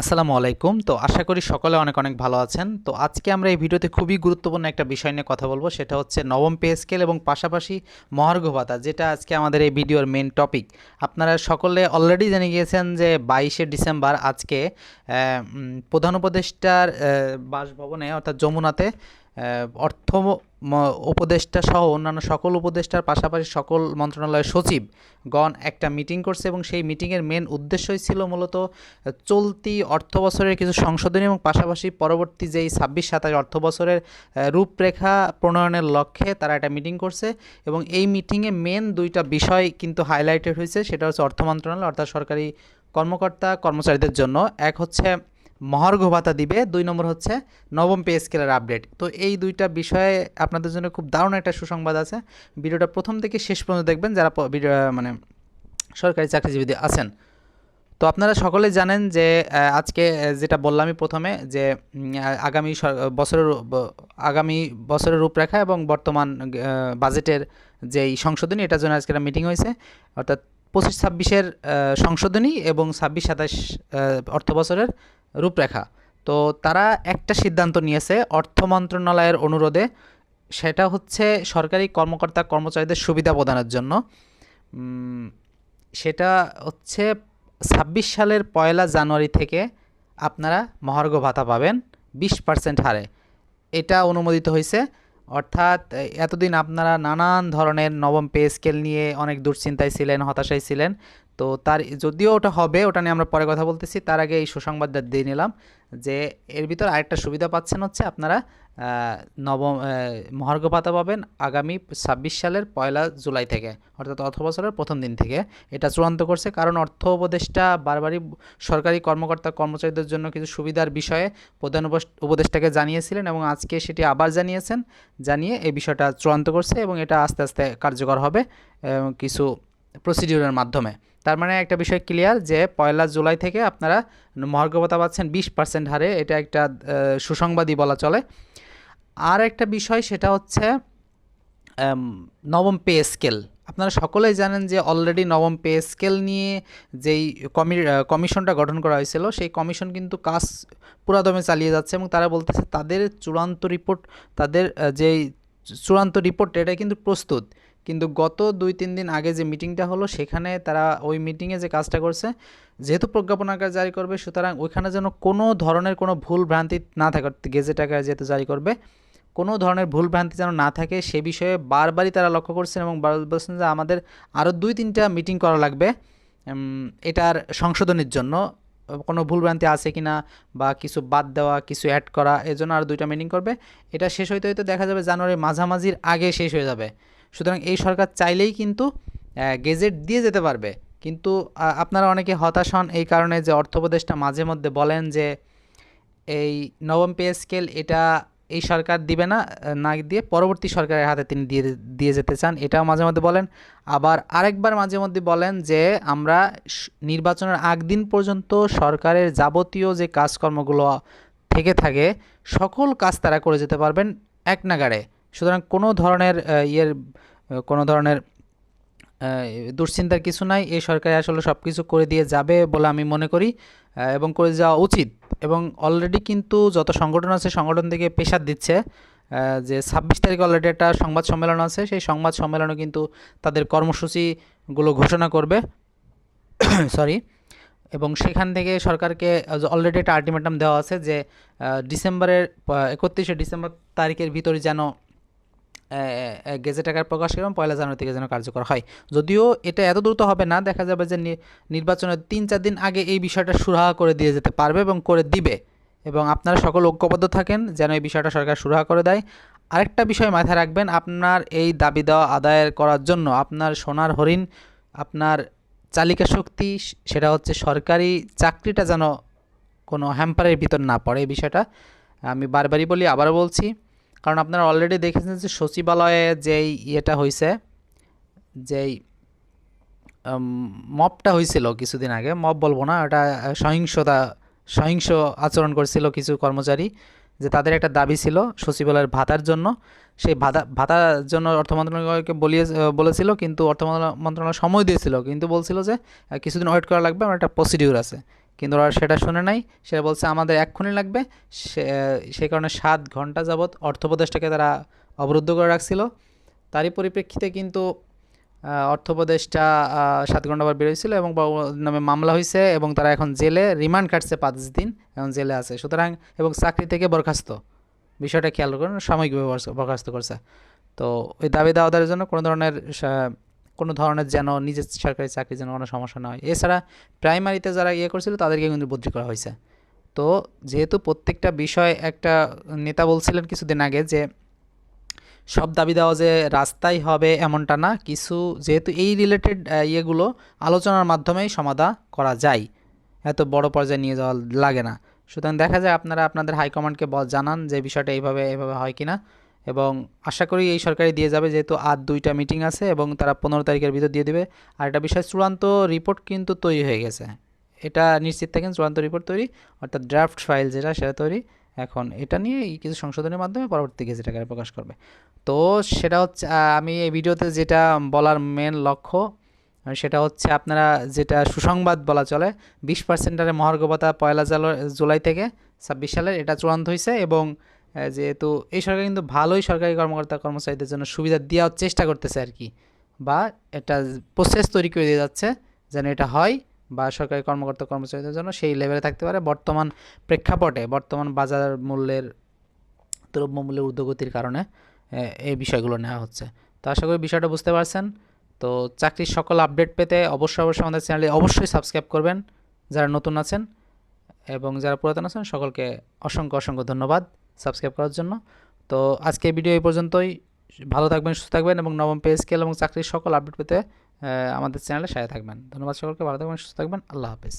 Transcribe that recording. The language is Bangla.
আসসালামু আলাইকুম। তো আশা করি সকলে অনেক অনেক ভালো আছেন। তো আজকে আমরা এই ভিডিওতে খুবই গুরুত্বপূর্ণ একটা বিষয় নিয়ে কথা বলব। সেটা হচ্ছে নবম পে স্কেল এবং পাশাপাশি মহার্ঘ ভাতা, যেটা আজকে আমাদের এই ভিডিওর মেন টপিক আপনারা সকলে অলরেডি জেনে গিয়েছেন যে বাইশে ডিসেম্বর আজকে প্রধান উপদেষ্টার বাসভবনে অর্থাৎ যমুনাতে অর্থ উপদেষ্টা সহ অন্যান্য সকল উপদেষ্টার পাশাপাশি সকল মন্ত্রণালয়ের সচিব গণ একটা মিটিং করছে এবং সেই মিটিংয়ের মেন উদ্দেশ্যই ছিল মূলত চলতি অর্থ বছরের কিছু সংশোধনী এবং পাশাপাশি পরবর্তী যেই ছাব্বিশ, সাতাশ অর্থ বছরের রূপরেখা প্রণয়নের লক্ষ্যে তারা একটা মিটিং করছে এবং এই মিটিংয়ে মেন দুইটা বিষয় কিন্তু হাইলাইটেড হয়েছে। সেটা হচ্ছে অর্থ মন্ত্রণালয় অর্থাৎ সরকারি কর্মকর্তা কর্মচারীদের জন্য। এক হচ্ছে মহার্ঘ ভাতা দিবে। দুই নম্বর হচ্ছে নবম পে স্কেলের আপডেট। তো এই দুইটা বিষয়ে আপনাদের জন্য খুব দারুণ একটা সুসংবাদ আছে। ভিডিওটা প্রথম থেকে শেষ পর্যন্ত দেখবেন যারা মানে সরকারি চাকরিজীবী আছেন। তো আপনারা সকলে জানেন যে আজকে যেটা বললামই প্রথমে যে আগামী বছরের আগামী বছরের রূপরেখা এবং বর্তমান বাজেটের যেই সংশোধনী, এটার জন্য আজকে মিটিং হয়েছে। অর্থাৎ পঁচিশ ছাব্বিশের সংশোধনী এবং ছাব্বিশ সাতাশ অর্থ বছরের রূপরেখা। তো তারা একটা সিদ্ধান্ত নিয়েছে অর্থ মন্ত্রণালয়ের অনুরোধে, সেটা হচ্ছে সরকারি কর্মকর্তা কর্মচারীদের সুবিধা প্রদানের জন্য। সেটা হচ্ছে ছাব্বিশ সালের পয়লা জানুয়ারি থেকে আপনারা মহার্ঘ ভাতা পাবেন বিশ পার্সেন্ট হারে। এটা অনুমোদিত হয়েছে। অর্থাৎ এতদিন আপনারা নানান ধরনের নবম পে স্কেল নিয়ে অনেক দুশ্চিন্তায় ছিলেন, হতাশায় ছিলেন। তো তার যদিও ওটা হবে, ওটা নিয়ে আমরা পরে কথা বলতেছি। তার আগে এই সুসংবাদটা দিয়ে নিলাম যে এর ভিতর আরেকটা সুবিধা পাচ্ছেন হচ্ছে আপনারা নবম মহার্ঘ ভাতা পাবেন আগামী ছাব্বিশ সালের পয়লা জুলাই থেকে, অর্থাৎ অর্থ বছরের প্রথম দিন থেকে। এটা চূড়ান্ত করছে কারণ অর্থ উপদেষ্টা বারবারই সরকারি কর্মকর্তা, কর্মচারীদের জন্য কিছু সুবিধার বিষয়ে প্রধান উপদেষ্টাকে জানিয়েছিলেন এবং আজকে সেটি আবার জানিয়েছেন, জানিয়ে এই বিষয়টা চূড়ান্ত করছে এবং এটা আস্তে আস্তে কার্যকর হবে। কিছু প্রসিডিউরের মাধ্যমে। তার মানে একটা বিষয় ক্লিয়ার যে পয়লা জুলাই থেকে আপনারা মহার্ঘ ভাতা পাচ্ছেন বিশ পার্সেন্ট হারে এটা একটা আহ, সুসংবাদই বলা চলে। আর একটা বিষয় সেটা হচ্ছে নবম পে স্কেল আপনারা সকলেই জানেন যে অলরেডি নবম পে স্কেল নিয়ে যেই কমি কমিশনটা গঠন করা হয়েছিল সেই কমিশন কিন্তু কাজ পুরাদমে চালিয়ে যাচ্ছে এবং তারা বলতেছে তাদের চূড়ান্ত রিপোর্ট তাদের যেই চূড়ান্ত রিপোর্ট এটা কিন্তু প্রস্তুত। কিন্তু গত দুই তিন দিন আগে যে মিটিংটা হলো, সেখানে তারা ওই মিটিংয়ে যে কাজটা করছে, যেহেতু প্রজ্ঞাপন আকার জারি করবে, সুতরাং ওইখানে যেন কোনো ধরনের কোনো ভুল ভ্রান্তি না থাকে গেজেট আকার যেহেতু জারি করবে, কোনো ধরনের ভুল ভ্রান্তি যেন না থাকে, সে বিষয়ে বারবারই তারা লক্ষ্য করছেন এবং বলছেন যে আমাদের আরও দুই তিনটা মিটিং করা লাগবে এটার সংশোধনের জন্য। কোনো ভুলভ্রান্তি আছে কি না বা কিছু বাদ দেওয়া, কিছু অ্যাড করা এজন্য জন্য আরও দুইটা মিনিং করবে। এটা শেষ হইতে হইতে দেখা যাবে জানুয়ারির মাঝামাঝির আগে শেষ হয়ে যাবে। সুতরাং এই সরকার চাইলেই কিন্তু গেজেট দিয়ে যেতে পারবে। কিন্তু আপনারা অনেকে হতাশ হন এই কারণে যে অর্থ মাঝে মধ্যে বলেন যে, এই নবম পে স্কেল এটা এই সরকার দিবে না না দিয়ে পরবর্তী সরকারের হাতে তিনি দিয়ে দিয়ে যেতে চান। এটাও মাঝে মধ্যে বলেন। আবার আরেকবার মাঝে মধ্যে বলেন যে, আমরা নির্বাচনের আগ দিন পর্যন্ত সরকারের যাবতীয় যে কাজকর্মগুলো থেকে থাকে, সকল কাজ তারা করে যেতে পারবেন এক নাগাড়ে। সুতরাং কোনো ধরনের ইয়ের, কোনো ধরনের দুশ্চিন্তার কিছু নাই, এই সরকার আসলে সব কিছু করে দিয়ে যাবে বলে আমি মনে করি এবং করে যাওয়া উচিত। এবং অলরেডি কিন্তু যত সংগঠন আছে, সংগঠন থেকে প্রেশার দিচ্ছে যে ছাব্বিশ তারিখে অলরেডি একটা সংবাদ সম্মেলন আছে, সেই সংবাদ সম্মেলনে কিন্তু তাদের কর্মসূচিগুলো ঘোষণা করবে। সরি এবং সেখান থেকে সরকারকে অলরেডি একটা আলটিমেটাম দেওয়া আছে যে ডিসেম্বরের একত্রিশে ডিসেম্বর তারিখের ভিতরে যেন গেজেট আকার প্রকাশ এবং পয়লা জানুয়ারি থেকে যেন কার্যকর হয়। যদিও এটা এত দ্রুত হবে না, দেখা যাবে যে নির্বাচনের তিন চার দিন আগে এই বিষয়টা সুরাহা করে দিয়ে যেতে পারবে এবং করে দিবে। এবং আপনারা সকল ঐক্যবদ্ধ থাকেন যেন এই বিষয়টা সরকার সুরাহা করে দেয়। আরেকটা বিষয় মাথায় রাখবেন, আপনার এই দাবি দেওয়া আদায়ের করার জন্য আপনার সোনার হরিণ, আপনার চালিকা শক্তি, সেটা হচ্ছে সরকারি চাকরিটা যেন কোনো হ্যাম্পারের ভিতর না পড়ে এই বিষয়টা। আমি বারবারই বলি, আবারও বলছি কারণ আপনারা অলরেডি দেখেছেন যে সচিবালয়ে যেই ইয়েটা হয়েছে যেই মপটা হয়েছিল কিছুদিন আগে, মপ বলব না, ওটা সহিংসতা, সহিংস আচরণ করছিল কিছু কর্মচারী, যে তাদের একটা দাবি ছিল সচিবালয়ের ভাতার জন্য। সেই ভাতা, ভাতার জন্য অর্থ মন্ত্রণালয়কে বলিয়ে, বলেছিল, কিন্তু অর্থ মন্ত্রণালয় সময় দিয়েছিল, কিন্তু বলছিল যে কিছুদিন ওয়েট করা লাগবে, আমার একটা প্রসিডিউর আছে। কিন্তু ওরা সেটা শুনে নাই। সে বলছে, আমাদের এক্ষুনি লাগবে। সে, সেই কারণে সাত ঘণ্টা যাবৎ অর্থ উপদেষ্টাকে তারা অবরুদ্ধ করে রাখছিল। তারই পরিপ্রেক্ষিতে কিন্তু অর্থ উপদেষ্টা সাত ঘণ্টা পর বেরোয়ছিল এবং নামে মামলা হয়েছে এবং তারা এখন জেলে রিমান্ড কাটছে পাঁচ দিন এখন জেলে আছে। সুতরাং, এবং চাকরি থেকে বরখাস্ত। বিষয়টা খেয়াল করুন, সাময়িকভাবে বরখাস্ত করছে। তো ওই দাবি দাওয়াদের জন্য কোনো ধরনের কোনো ধরনের যেন নিজের সরকারি চাকরি যেন কোনো সমস্যা না হয়। এছাড়া প্রাইমারিতে যারা ইয়ে করছিল, তাদেরকে কিন্তু বদলি করা হয়েছে। তো যেহেতু প্রত্যেকটা বিষয় একটা নেতা বলছিলেন কিছুদিন আগে যে, সব দাবি দেওয়া যে রাস্তায় হবে এমনটা না, কিছু যেহেতু এই রিলেটেড ইয়েগুলো আলোচনার মাধ্যমেই সমাধা করা যায়। এত বড় পর্যায়ে নিয়ে যাওয়া লাগে না। সুতরাং দেখা যায় আপনারা আপনাদের হাইকমান্ডকে জানান যে বিষয়টা এইভাবে এইভাবে হয় কিনা। এবং আশা করি এই সরকারি দিয়ে যাবে, যেহেতু আর দুইটা মিটিং আছে এবং তারা পনেরো তারিখের ভিতর দিয়ে দেবে। আর একটা বিষয়, চূড়ান্ত রিপোর্ট কিন্তু তৈরি হয়ে গেছে। এটা নিশ্চিত থাকেন, চূড়ান্ত রিপোর্ট তৈরি, অর্থাৎ ড্রাফট ফাইল যেটা, সেটা তৈরি। এখন এটা নিয়ে কিছু সংশোধনের মাধ্যমে পরবর্তী গেজেট আকারে প্রকাশ করবে। তো সেটা হচ্ছে আমি এই ভিডিওতে যেটা বলার মেন লক্ষ্য, সেটা হচ্ছে আপনারা যেটা সুসংবাদ বলা চলে, বিশ পার্সেন্টারে মহার্ঘ ভাতা পয়লা জালো- জুলাই থেকে ছাব্বিশ সালের, এটা চূড়ান্ত হয়েছে এবং যেহেতু এই সরকার কিন্তু ভালোই সরকারি কর্মকর্তা কর্মচারীদের জন্য সুবিধা দেওয়ার চেষ্টা করতেছে আর কি বা একটা প্রসেস তৈরি করে দিয়ে যাচ্ছে যেন এটা হয় বা সরকারি কর্মকর্তা কর্মচারীদের জন্য সেই লেভেলে থাকতে পারে। বর্তমান প্রেক্ষাপটে, বর্তমান বাজার মূল্যের দ্রব্যমূল্যের ঊর্ধ্বগতির কারণে এই বিষয়গুলো নেওয়া হচ্ছে। তো আশা করি বিষয়টা বুঝতে পারছেন। তো চাকরির সকল আপডেট পেতে অবশ্যই অবশ্যই আমাদের চ্যানেলে অবশ্যই সাবস্ক্রাইব করবেন। যারা নতুন আছেন এবং যারা পুরাতন আছেন, সকলকে অসংখ্য অসংখ্য ধন্যবাদ। সাবস্ক্রাইব করার জন্য। তো আজকে ভিডিও এই পর্যন্তই। ভালো থাকবেন, সুস্থ থাকবেন এবং নবম পে স্কেল এবং চাকরির সকল আপডেট পেতে আমাদের চ্যানেলে সাথে থাকবেন। ধন্যবাদ সকলকে, ভালো থাকবেন, সুস্থ থাকবেন। আল্লাহ হাফেজ।